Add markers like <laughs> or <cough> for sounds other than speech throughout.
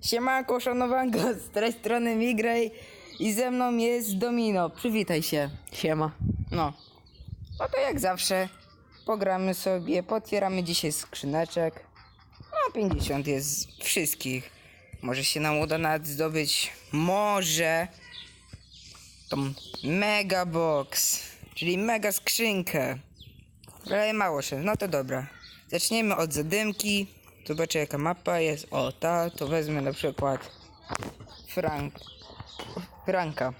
Siemanko, szanowanko, <laughs> z tej strony Migrej i ze mną jest Domino. Przywitaj się. Siema. No. No to jak zawsze pogramy sobie, potwieramy dzisiaj skrzyneczek. No 50 jest wszystkich. Może się nam uda nawet zdobyć, może tą mega box, czyli mega skrzynkę. Ale mało się, no to dobra. Zaczniemy od zadymki. Zobaczę jaka mapa jest. O, ta, to wezmę na przykład Frank. Franka.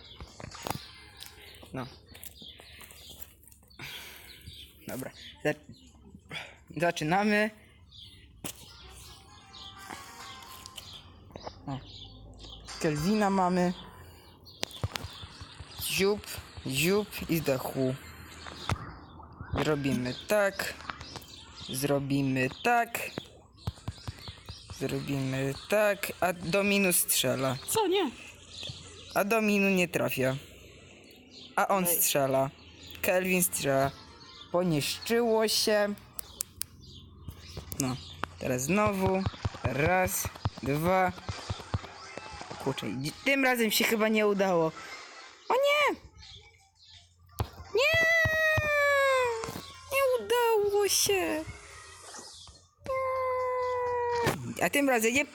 No. Dobra. Za zaczynamy. O. Kelvina mamy. Ziup, ziup i zdachu. Zrobimy tak. Zrobimy tak. Zrobimy tak. A Dominu strzela. Co nie? A Dominu nie trafia. A on strzela. Kelvin strzela. Poniszczyło się. No. Teraz znowu. Raz, dwa. Kurczę, tym razem się chyba nie udało. Tym razem.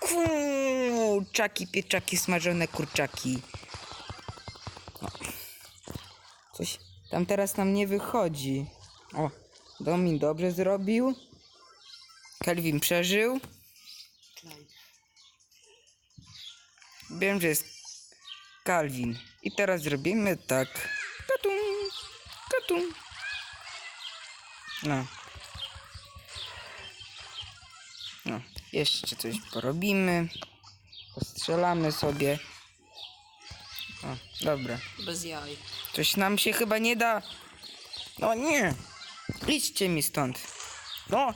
Kurczaki, pieczaki, smażone kurczaki. Coś tam teraz nam nie wychodzi. O, Domin dobrze zrobił. Kelvin przeżył. Wiem, że jest Calvin. I teraz zrobimy tak. Katum, katum. No. No, jeszcze coś porobimy. Postrzelamy sobie. O, dobra. Bez jaj. Coś nam się chyba nie da. No nie. Idźcie mi stąd. No.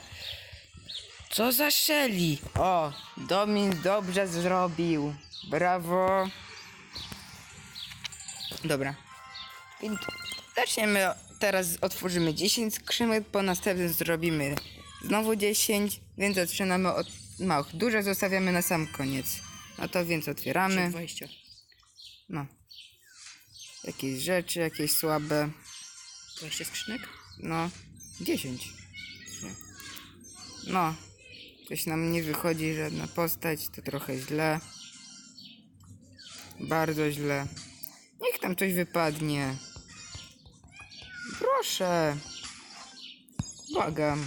Co za szeli. O, Domin dobrze zrobił. Brawo. Dobra. I zaczniemy. Teraz otworzymy 10 skrzynek, po następnym zrobimy znowu 10, więc zaczynamy od małych. Duże zostawiamy na sam koniec. No to więc otwieramy. 20. No. Jakieś rzeczy, jakieś słabe. 20 skrzynek? No, 10. Nie. No, coś nam nie wychodzi, żadna postać, to trochę źle. Bardzo źle. Niech tam coś wypadnie. Proszę. Błagam.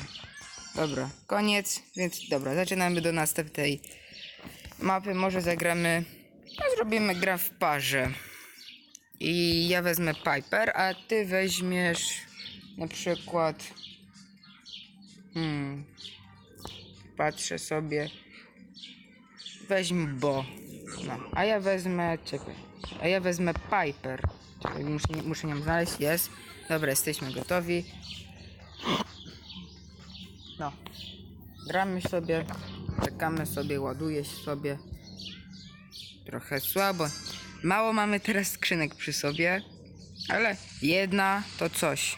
Dobra, koniec, więc dobra, zaczynamy do następnej mapy. Może zagramy, no zrobimy gra w parze. I ja wezmę Piper, a ty weźmiesz na przykład. Hmm. Patrzę sobie. Weźmy Bo. No, a ja wezmę. Czekaj. A ja wezmę Piper. Czekaj, muszę, muszę ją znaleźć. Jest. Dobra, jesteśmy gotowi. No. Gramy sobie. Czekamy sobie, ładuje się sobie. Trochę słabo. Mało mamy teraz skrzynek przy sobie. Ale jedna to coś.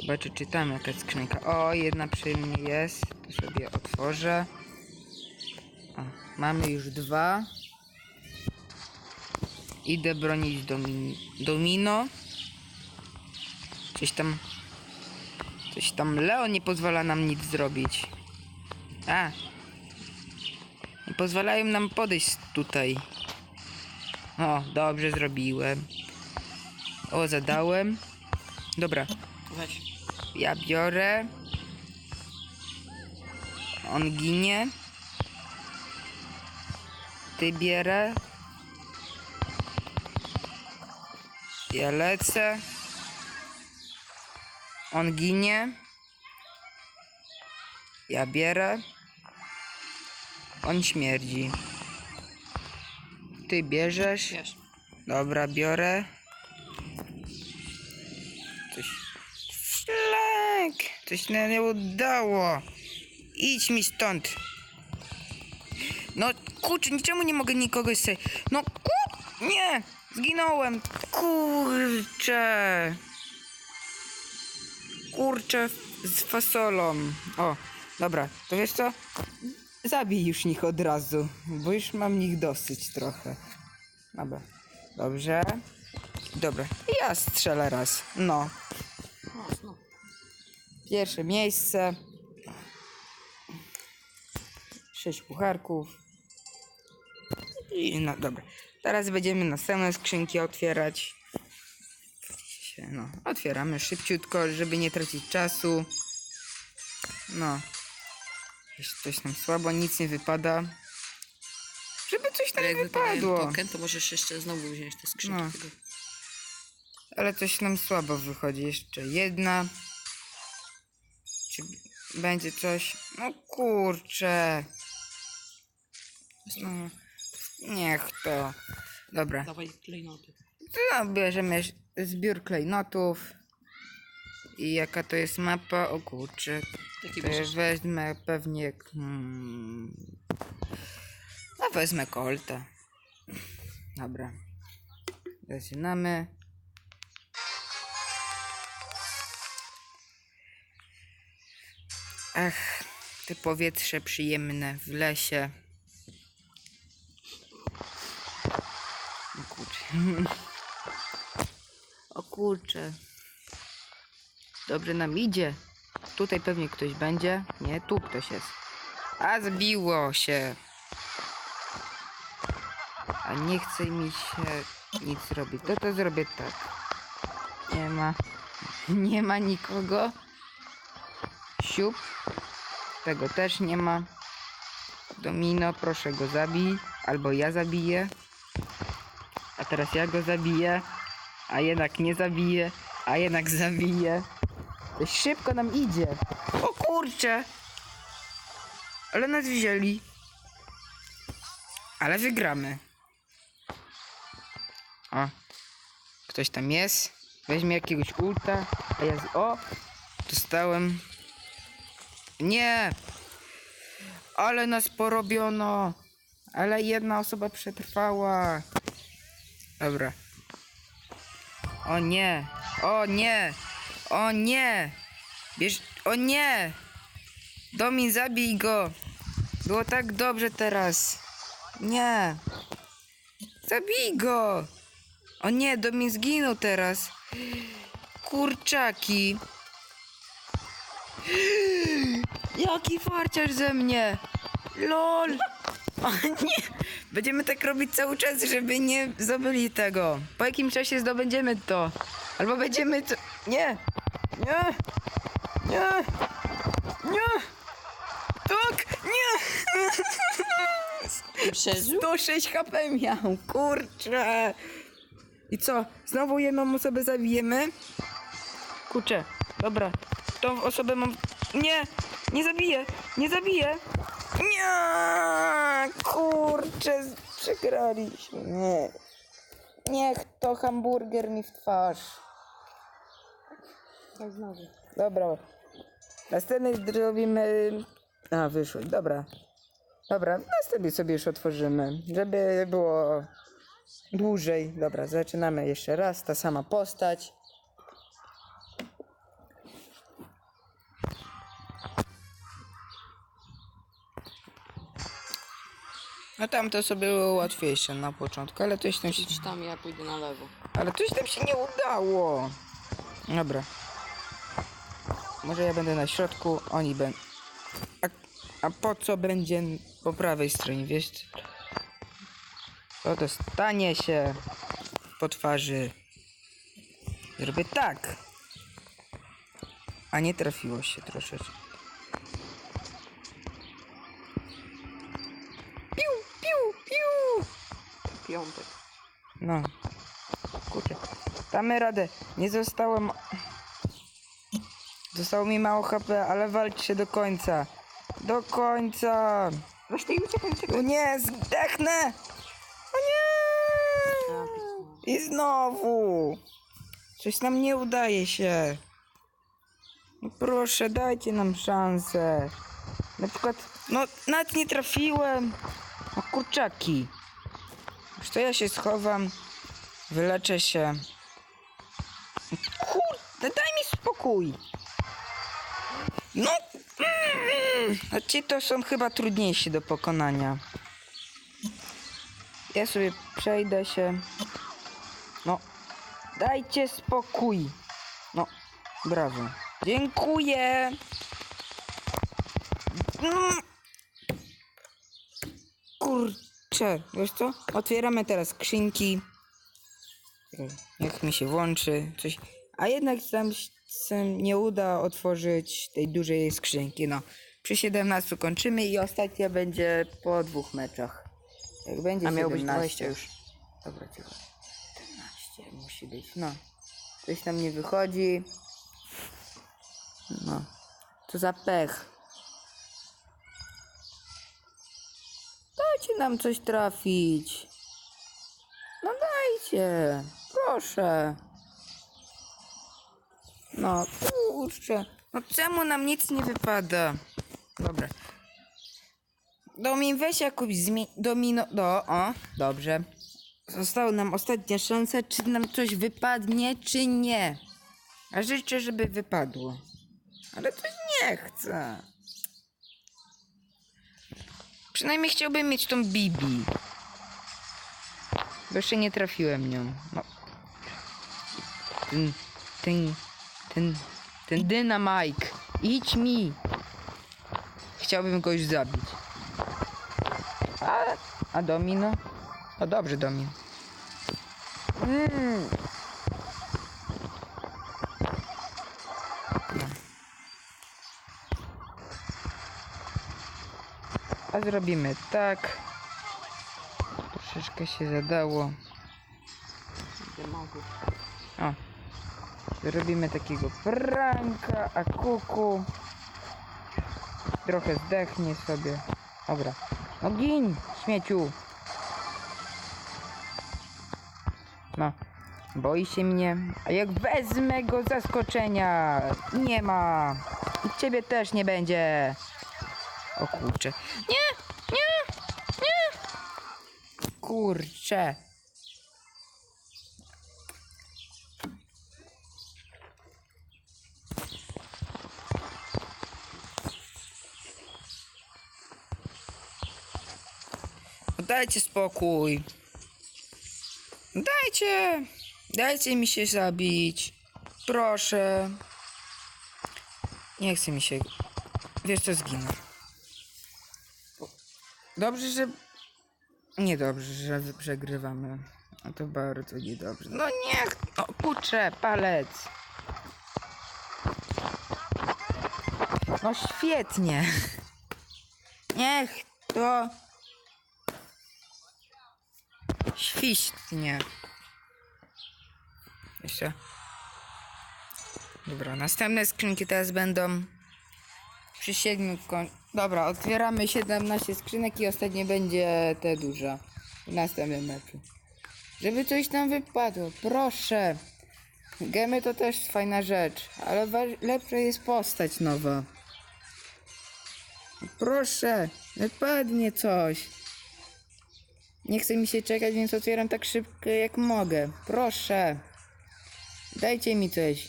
Zobaczę, czy tam jakaś skrzynka. O, jedna przy mnie jest. To sobie otworzę. O, mamy już dwa. Idę bronić domin domino. Coś tam. Coś tam Leo nie pozwala nam nic zrobić. A. Nie pozwalają nam podejść tutaj. O, dobrze zrobiłem. O, zadałem. Dobra, Weź. ja biorę. On ginie. Ty bierę. Ja lecę. On ginie. Ja bierę. On śmierdzi. Ty bierzesz. Wiesz. Dobra, biorę. Coś. Szlak! Coś nam nie udało. Idź mi stąd. No kurczę, niczemu nie mogę nikogo sobie. No kur... Nie! Zginąłem! Kurczę! Kurczę z fasolą. O, dobra, to wiesz co? zabij już nich od razu, bo już mam nich dosyć trochę. Dobra. Dobrze. Dobra. Ja strzelę raz. No. Pierwsze miejsce. Sześć pucharków. I no dobra. Teraz będziemy następne skrzynki otwierać. Się, No, otwieramy szybciutko, żeby nie tracić czasu. No. Jeśli coś nam słabo, nic nie wypada. Żeby coś tam Ale jak wypadło. token, to możesz jeszcze znowu wziąć te skrzynki. No. Tego. Ale coś nam słabo wychodzi. Jeszcze jedna. Czy będzie coś? No kurczę. No, niech to. Dobra. Dawaj klejnoty. To bierzemy ś- zbiór klejnotów. I jaka to jest mapa? O kurczę. Bierzesz. wezmę pewnie. Hmm, no wezmę kolta. Dobra. Zaczynamy. Ach, te powietrze przyjemne w lesie. O kurczę. <laughs> Kurczę. Dobrze nam idzie. Tutaj pewnie ktoś będzie. Nie, tu ktoś jest. A zbiło się. A nie chce mi się nic robić. To to zrobię tak. Nie ma. <laughs> Nie ma nikogo. Siup. Tego też nie ma. Domino, proszę go zabij. Albo ja zabiję. A teraz ja go zabiję. A jednak nie zabiję. A jednak zabiję. To szybko nam idzie. O kurcze! Ale nas wzięli. Ale wygramy. O. Ktoś tam jest. Weźmie jakiegoś ulta. A ja z... O! Dostałem. Nie! Ale nas porobiono. Ale jedna osoba przetrwała. Dobra. O nie! O nie! O nie! Bierz... O nie! Domin, zabij go! Było tak dobrze teraz. Nie! Zabij go! O nie, Domin zginął teraz. Kurczaki. <gasps> Jaki farciarz ze mnie! LOL! O <laughs> nie! Będziemy tak robić cały czas, żeby nie zdobyli tego. Po jakim czasie zdobędziemy to? Albo będziemy to... Nie! Nie! Nie! Nie! Tak! Nie! <laughs> Przeżył? 106 HP miał, kurczę! I co? Znowu jedną osobę zabijemy? Kurczę, dobra. Tą osobę mam... Nie! Nie zabiję! Nie zabiję! Nie! Kurczę, przegraliśmy. Nie. Niech to hamburger mi w twarz. Tak znowu. Dobra. Następny zrobimy... A, wyszło. Dobra. Dobra, następny sobie już otworzymy, żeby było dłużej. Dobra, zaczynamy jeszcze raz. Ta sama postać. No tam to sobie było łatwiejsze na początku, ale coś tam się, Idź tam, ja pójdę na lewo. ale coś tam się nie udało. Dobra. Może ja będę na środku, oni będą. A, a po co będzie po prawej stronie, wiesz? To dostanie się po twarzy. Zrobię tak. A nie trafiło się troszeczkę. Piątek. No. Kurczę. Damy radę. Nie zostałem. Zostało mi mało HP, ale walczcie do końca. Do końca. Weź ty i uciekaj, uciekaj. O nie, zdechnę! O nie! I znowu! Coś nam nie udaje się. No proszę, dajcie nam szansę. Na przykład, no nawet nie trafiłem. No kurczaki. To ja się schowam. Wyleczę się. Kurde, daj mi spokój. No. mm. A ci to są chyba trudniejsi do pokonania. Ja sobie przejdę się. No, dajcie spokój. No, brawo. Dziękuję. Mm. Kurczę, wiesz co? Otwieramy teraz skrzynki. Niech mi się włączy coś. A jednak tam się nie uda otworzyć tej dużej skrzynki. No, przy 17 kończymy i ostatnia będzie po dwóch meczach. Jak będzie A miało być 17 20 już. Dobra, cicho. 14 musi być, no. Coś tam nie wychodzi. No. Co za pech. Dajcie nam coś trafić. No dajcie. Proszę. No kurczę. No czemu nam nic nie wypada? Dobra. Domin, weź jakąś zmień... Domino... Do, o, dobrze. Została nam ostatnia szansa, czy nam coś wypadnie, czy nie. A życzę, żeby wypadło. Ale coś nie chcę. Przynajmniej chciałbym mieć tą Bibi. Bo jeszcze nie trafiłem nią. No. Ten, ten, ten, ten dynamike. Idź mi. Chciałbym kogoś zabić. A, a domino? O dobrze, domin. Mm. Zrobimy tak. Troszeczkę się zadało. O. Zrobimy takiego pranka, a kuku. Trochę zdechnie sobie. Dobra. No gin, śmieciu. No. Boi się mnie. A jak wezmę go zaskoczenia, nie ma. I ciebie też nie będzie. O kurcze. Nie, nie, nie. Kurcze. Dajcie spokój. Dajcie. Dajcie mi się zabić. Proszę. Nie chce mi się. Wiesz co, zginę. Dobrze, że... Niedobrze, że przegrywamy. No to bardzo niedobrze. No niech... O kurczę, palec. No świetnie. Niech to... Świństnie. Jeszcze. Dobra, następne skrzynki teraz będą przy siedmiu koń... Dobra, otwieramy 17 skrzynek i ostatnie będzie te duże. W następnym meczu. Żeby coś tam wypadło, proszę. Gemy to też fajna rzecz, ale lepsza jest postać nowa. Proszę, wypadnie coś. Nie chce mi się czekać, więc otwieram tak szybko jak mogę. Proszę. Dajcie mi coś.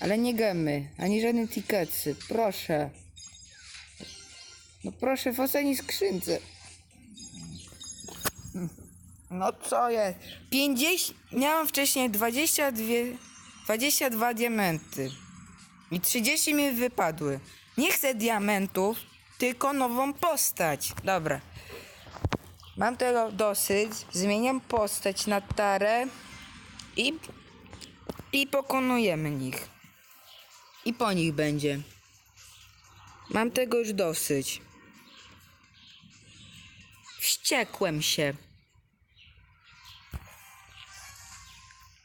Ale nie gemy, ani żadne tiketsy. Proszę. No proszę, w ostatniej skrzynce. No co jest? 50... Miałam wcześniej 22... 22 diamenty. I 30 mi wypadły. Nie chcę diamentów, tylko nową postać. Dobra. Mam tego dosyć. Zmieniam postać na tarę i, i pokonujemy nich. I po nich będzie. Mam tego już dosyć. Wściekłem się.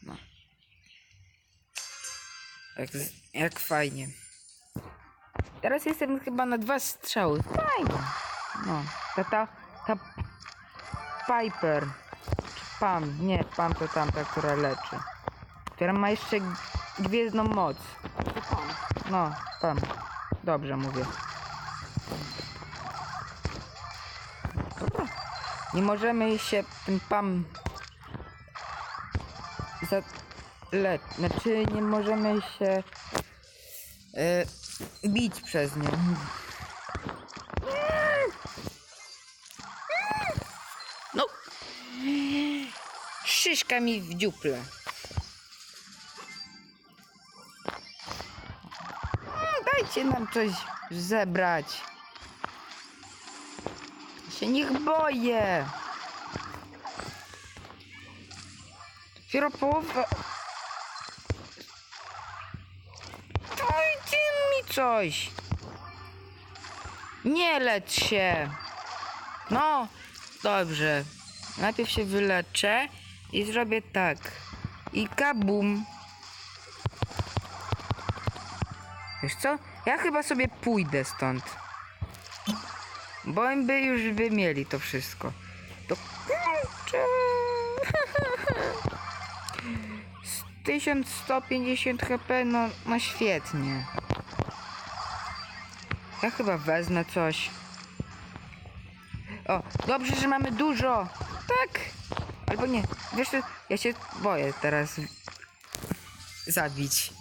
No. Jak, jak fajnie. Teraz jestem chyba na dwa strzały. Fajnie. No. Ta, ta, ta Piper. Pam. Nie, Pam to tamta, która leczy. Która ma jeszcze gwiezdną moc. No, Pam. Dobrze mówię. Nie możemy się tym pam za le... Znaczy nie możemy się yy, bić przez nie? No. Szyszka mi w dziuple. Dajcie nam coś zebrać. Się niech boję. Dopiero połowa. Dajcie mi coś. Nie lecz się. No, dobrze. Najpierw się wyleczę i zrobię tak. I kabum. Wiesz co? Ja chyba sobie pójdę stąd. Bo im by już by mieli to wszystko. To kurczę. Z 1150 HP, no, no świetnie. Ja chyba wezmę coś. O, dobrze, że mamy dużo. Tak. Albo nie. Wiesz co, ja się boję teraz zabić.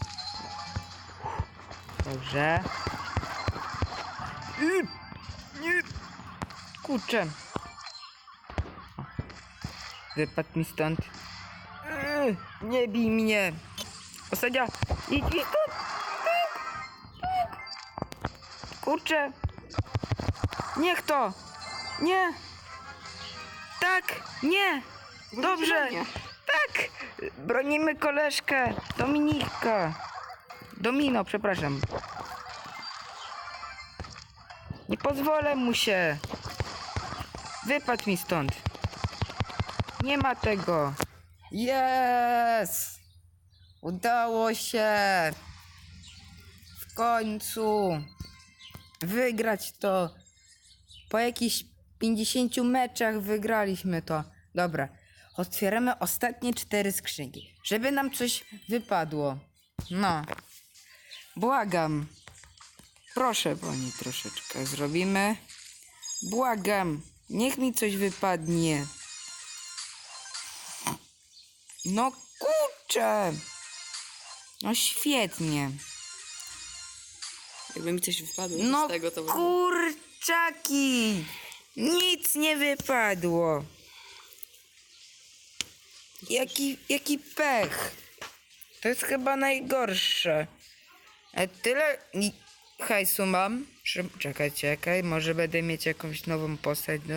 Dobrze. Y, Nie. Kurczę. Wypadł mi stąd. Y, Nie bij mnie. Ostatnia. Idź mi stąd. Kurczę. Niech to. Nie. Tak. Nie. Dobrze. Tak. Bronimy koleżkę. Dominika. Domino, przepraszam. Nie pozwolę mu się. Wypadł mi stąd. Nie ma tego. Jest! Udało się! W końcu! Wygrać to! Po jakichś 50 meczach wygraliśmy to. Dobra, otwieramy ostatnie cztery skrzynki, żeby nam coś wypadło. No. Błagam. Proszę, boni troszeczkę zrobimy. Błagam. Niech mi coś wypadnie. No kurczę. No świetnie. Jakby mi coś wypadło No z tego, to kurczaki. Nic nie wypadło. Jaki, jaki pech. To jest chyba najgorsze. E, tyle hajsu mam. Czekaj, czekaj. Może będę mieć jakąś nową postać do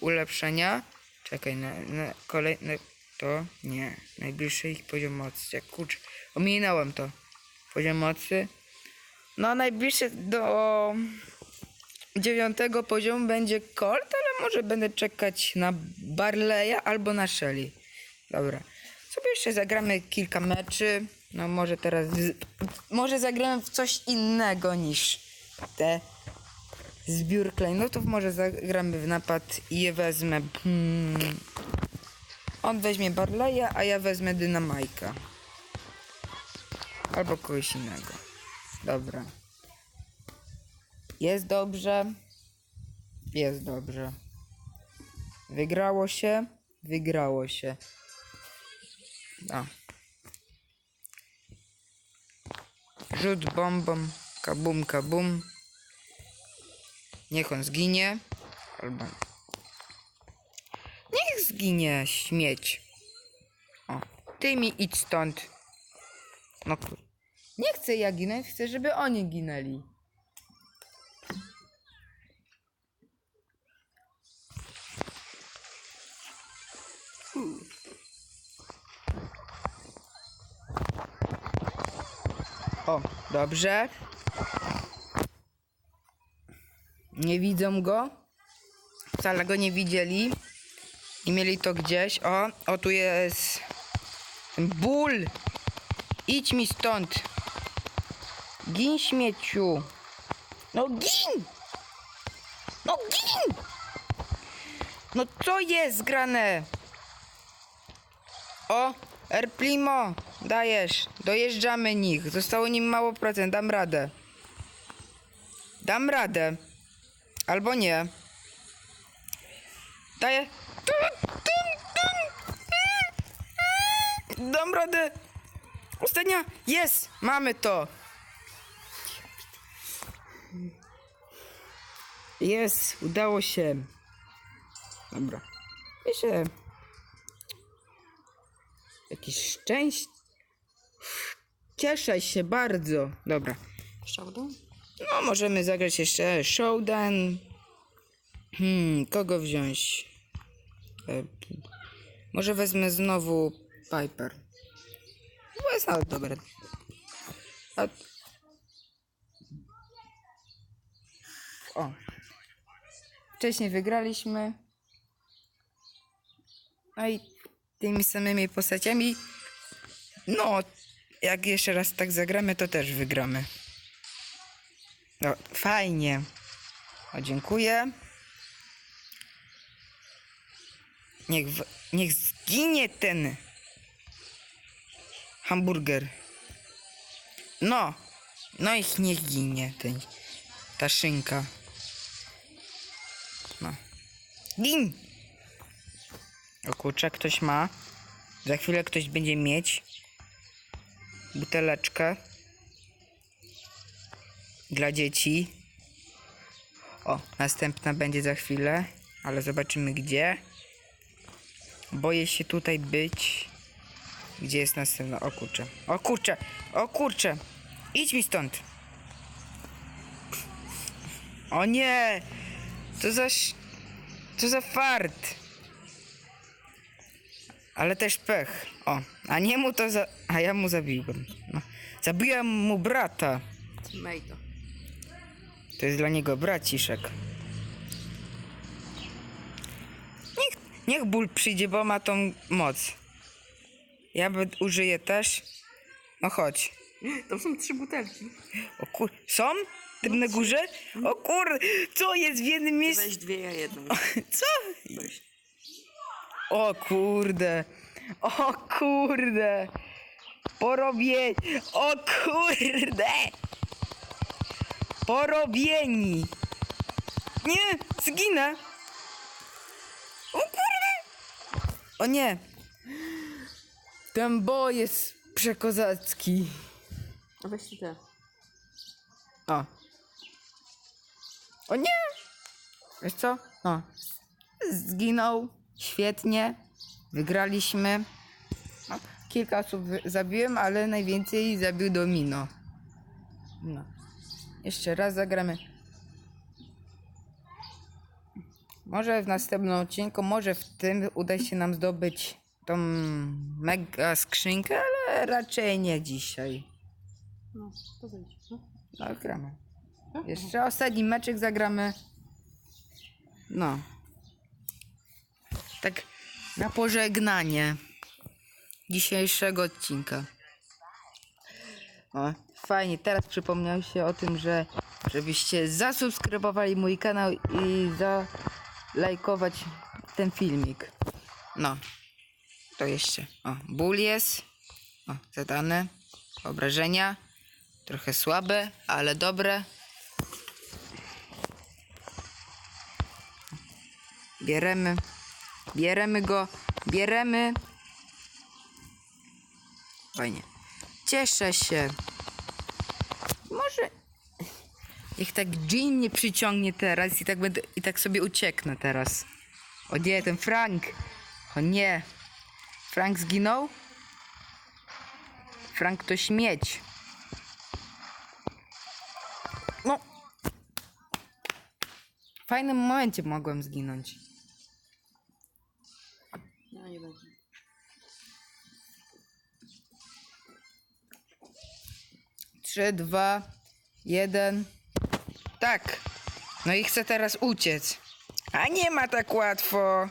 ulepszenia. Czekaj, na, na kolejne. To nie. Najbliższy ich poziom mocy. Jak kurczę. Ominąłem to. Poziom mocy. No, najbliższy do dziewiątego poziomu będzie Colt, ale może będę czekać na Barleya albo na Shelly. Dobra. Sobie jeszcze zagramy kilka meczy. No może teraz... Może zagramy w coś innego niż te zbiór klejnotów. Może zagramy w napad i je wezmę... Hmm. On weźmie Barleya, a ja wezmę Dynamajka. Albo kogoś innego. Dobra. Jest dobrze. Jest dobrze. Wygrało się. Wygrało się. A. Rzut bombą. Kabum, kabum. Niech on zginie. Albo. Niech zginie śmieć. O. Ty mi idź stąd. No kur... Nie chcę ja ginąć, chcę, żeby oni ginęli. Dobrze. Nie widzą go. Wcale go nie widzieli. I mieli to gdzieś. O, o tu jest. Ból. Idź mi stąd. Gin śmieciu. No gin! No gin! No co jest grane? O, Erplimo, dajesz. Dojeżdżamy nich. Zostało nim mało procent. Dam radę. Dam radę. Albo nie. Daję. Dam radę. Ostatnia. Jest. Mamy to. Jest. Udało się. Dobra. Jeszcze jakieś szczęście. Cieszę się bardzo. Dobra. Showdown? No, możemy zagrać jeszcze Showdown. Hmm, kogo wziąć? E, może wezmę znowu Piper. Bo jest nawet dobre. A... O. Wcześniej wygraliśmy. No i tymi samymi postaciami. No, jak jeszcze raz tak zagramy, to też wygramy. No, fajnie. O, dziękuję. Niech, niech zginie ten hamburger. No. No ich niech ginie ten, ta szynka. No. Gin! O kurczę, ktoś ma. Za chwilę ktoś będzie mieć buteleczkę dla dzieci. O, następna będzie za chwilę, ale zobaczymy gdzie. Boję się tutaj być. Gdzie jest następna? O kurczę. O kurczę! O kurczę! Idź mi stąd! O nie! Co za... Co za fart! Ale też pech. O, a nie mu to za... A ja mu zabiłem. No. Zabiłem mu brata. Teammate'a. To jest dla niego braciszek. Niech, niech ból przyjdzie, bo ma tą moc. Ja by użyję też. No chodź. Tam są trzy butelki. O kur... Są? Tym na górze? O kur... Co jest w jednym miejscu? Weź dwie, ja jedną. <laughs> Co? Weź. O kurde. O kurde. Porobień. O kurde. Porobieni. Nie, zginę. O kurde. O nie. Ten boj jest przekozacki. A weź ty. O. O nie! Wiesz co? O. Zginął. Świetnie. Wygraliśmy. No, kilka osób zabiłem, ale najwięcej zabił Domino. No. Jeszcze raz zagramy. Może w następnym odcinku, może w tym uda się nam zdobyć tą mega skrzynkę, ale raczej nie dzisiaj. No, to zejdź. No. No, gramy. Jeszcze ostatni meczek zagramy. No. Tak na pożegnanie dzisiejszego odcinka. O, fajnie, teraz przypomniałem się o tym, że żebyście zasubskrybowali mój kanał i zalajkować ten filmik. No. To jeszcze. O, ból jest. O, zadane. Obrażenia. Trochę słabe, ale dobre. Bieremy. Bieremy go. Bieremy. Fajnie. Cieszę się. Może. Niech tak Jean mnie przyciągnie teraz i tak będę. I tak sobie ucieknę teraz. O nie, ten Frank. O nie. Frank zginął? Frank to śmieć. No. W fajnym momencie mogłem zginąć. 3, 2, 1. Tak. No i chcę teraz uciec. A nie ma tak łatwo.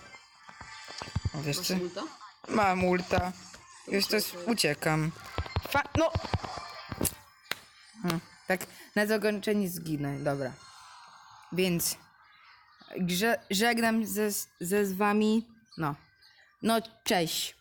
O, wiesz co? Multa? Mam ulta. Już to uciekam. Fa no! Hmm, tak, na zakończenie zginę, dobra. Więc żegnam ze, ze z wami. No. No, cześć.